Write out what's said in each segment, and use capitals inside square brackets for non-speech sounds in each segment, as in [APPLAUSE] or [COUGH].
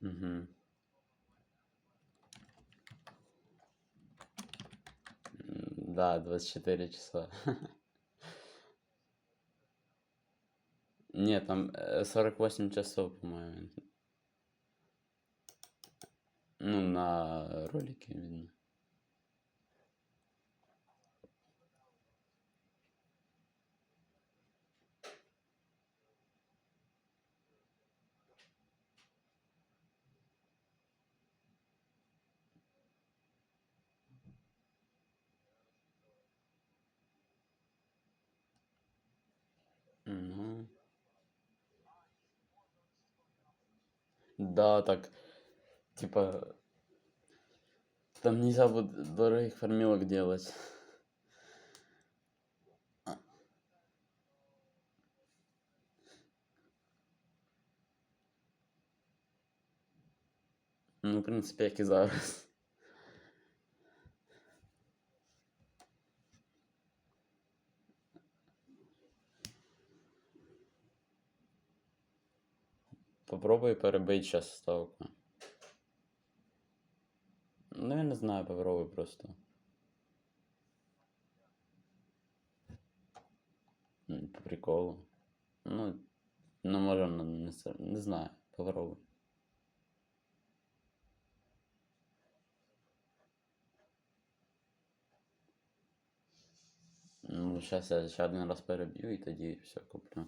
Угу. Да, 24 часа. [LAUGHS] Не, там э, 48 часов, по-моему. Ну, на ролике видно. Ну. Да, так. Типа. Там нельзя будет дорогих фармилок делать. Ну, в принципі, як і зараз. Попробуй перебить сейчас ставку. Ну, я не знаю, попробуй просто. По приколу. Ну, ну може, не, не знаю, попробуй. Ну, зараз я ще один раз переб'ю і тоді все куплю.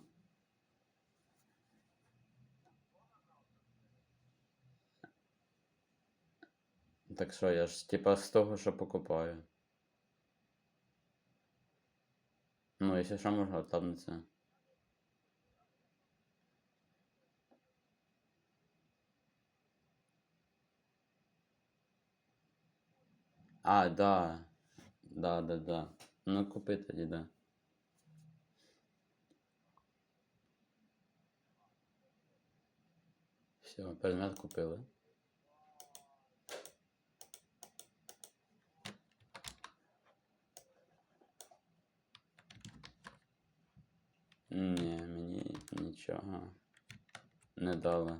Так що, я ж типа з того, що покупаю. Ну, якщо що, можна там це. А, да. Да, да, да. Ну, купи тоді, да. Все, предмет купили. Ні, мені нічого не дали.